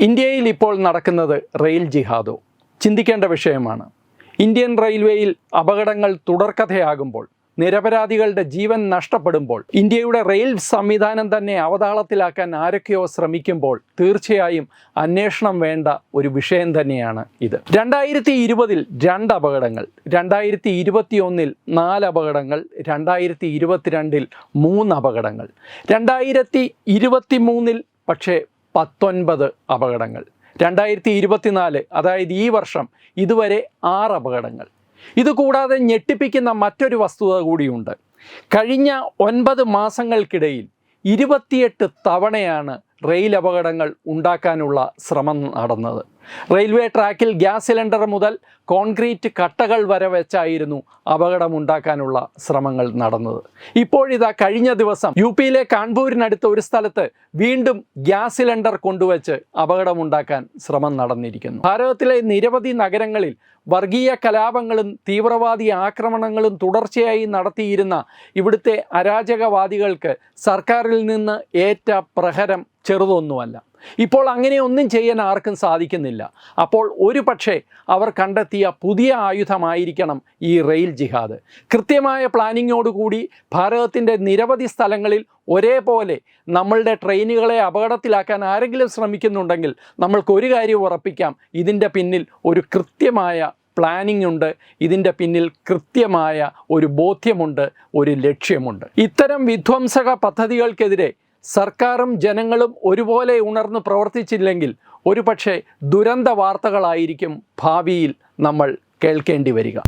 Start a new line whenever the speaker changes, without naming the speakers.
ഇന്ത്യയിൽ ഇപ്പോൾ നടക്കുന്നത് റെയിൽ ജിഹാദോ. ചിന്തിക്കേണ്ട വിഷയമാണ്. ഇന്ത്യൻ റെയിൽവേയിൽ അപകടങ്ങൾ തുടർക്കഥയാകുമ്പോൾ നിരപരാധികളുടെ ജീവൻ നഷ്ടപ്പെടുമ്പോൾ ഇന്ത്യയുടെ റെയിൽ സംവിധാനം തന്നെ അവതാളത്തിലാക്കാൻ ആരൊക്കെയോ ശ്രമിക്കുമ്പോൾ തീർച്ചയായും അന്വേഷണം വേണ്ട ഒരു വിഷയം തന്നെയാണ് ഇത്. രണ്ടായിരത്തി ഇരുപതിൽ രണ്ട് അപകടങ്ങൾ രണ്ടായിരത്തി ഇരുപത്തിയൊന്നിൽ നാല് അപകടങ്ങൾ രണ്ടായിരത്തി ഇരുപത്തിരണ്ടിൽ മൂന്ന് അപകടങ്ങൾ രണ്ടായിരത്തി ഇരുപത്തി മൂന്നിൽ പക്ഷേ പത്തൊൻപത് അപകടങ്ങൾ. രണ്ടായിരത്തി ഇരുപത്തിനാല് അതായത് ഈ വർഷം ഇതുവരെ ആറ് അപകടങ്ങൾ. ഇതുകൂടാതെ ഞെട്ടിപ്പിക്കുന്ന മറ്റൊരു വസ്തുത കൂടിയുണ്ട്. കഴിഞ്ഞ ഒൻപത് മാസങ്ങൾക്കിടയിൽ ഇരുപത്തിയെട്ട് തവണയാണ് റെയിൽ അപകടങ്ങൾ ഉണ്ടാക്കാനുള്ള ശ്രമം നടന്നത്. റെയിൽവേ ട്രാക്കിൽ ഗ്യാസ് സിലിണ്ടർ മുതൽ കോൺക്രീറ്റ് കട്ടകൾ വരെ വെച്ചായിരുന്നു അപകടമുണ്ടാക്കാനുള്ള ശ്രമങ്ങൾ നടന്നത്. ഇപ്പോഴിതാ കഴിഞ്ഞ ദിവസം യു പിയിലെ കാൺപൂരിനടുത്ത ഒരു സ്ഥലത്ത് വീണ്ടും ഗ്യാസ് സിലിണ്ടർ കൊണ്ടുവച്ച് അപകടമുണ്ടാക്കാൻ ശ്രമം നടന്നിരിക്കുന്നു. ഭാരതത്തിലെ നിരവധി നഗരങ്ങളിൽ വർഗീയ കലാപങ്ങളും തീവ്രവാദി ആക്രമണങ്ങളും തുടർച്ചയായി നടത്തിയിരുന്ന ഇവിടുത്തെ അരാജകവാദികൾക്ക് സർക്കാരിൽ നിന്ന് ഏറ്റ പ്രഹരം ചെറുതൊന്നുമല്ല. ഇപ്പോൾ അങ്ങനെയൊന്നും ചെയ്യാൻ ആർക്കും സാധിക്കുന്നില്ല. അപ്പോൾ ഒരു പക്ഷേ അവർ കണ്ടെത്തിയ പുതിയ ആയുധമായിരിക്കണം ഈ റെയിൽ ജിഹാദ്. കൃത്യമായ പ്ലാനിങ്ങോടുകൂടി ഭാരതത്തിന്റെ നിരവധി സ്ഥലങ്ങളിൽ ഒരേപോലെ നമ്മളുടെ ട്രെയിനുകളെ അപകടത്തിലാക്കാൻ ആരെങ്കിലും ശ്രമിക്കുന്നുണ്ടെങ്കിൽ നമ്മൾക്കൊരു കാര്യം ഉറപ്പിക്കാം. ഇതിന്റെ പിന്നിൽ ഒരു കൃത്യമായ പ്ലാനിംഗ് ഉണ്ട് ഇതിന്റെ പിന്നിൽ കൃത്യമായ ഒരു ബോധ്യമുണ്ട്. ഒരു ലക്ഷ്യമുണ്ട്. ഇത്തരം വിധ്വംസക പദ്ധതികൾക്കെതിരെ സർക്കാരും ജനങ്ങളും ഒരുപോലെ ഉണർന്ന് പ്രവർത്തിച്ചില്ലെങ്കിൽ ഒരുപക്ഷെ ദുരന്ത വാർത്തകളായിരിക്കും ഭാവിയിൽ നമ്മൾ കേൾക്കേണ്ടി വരിക.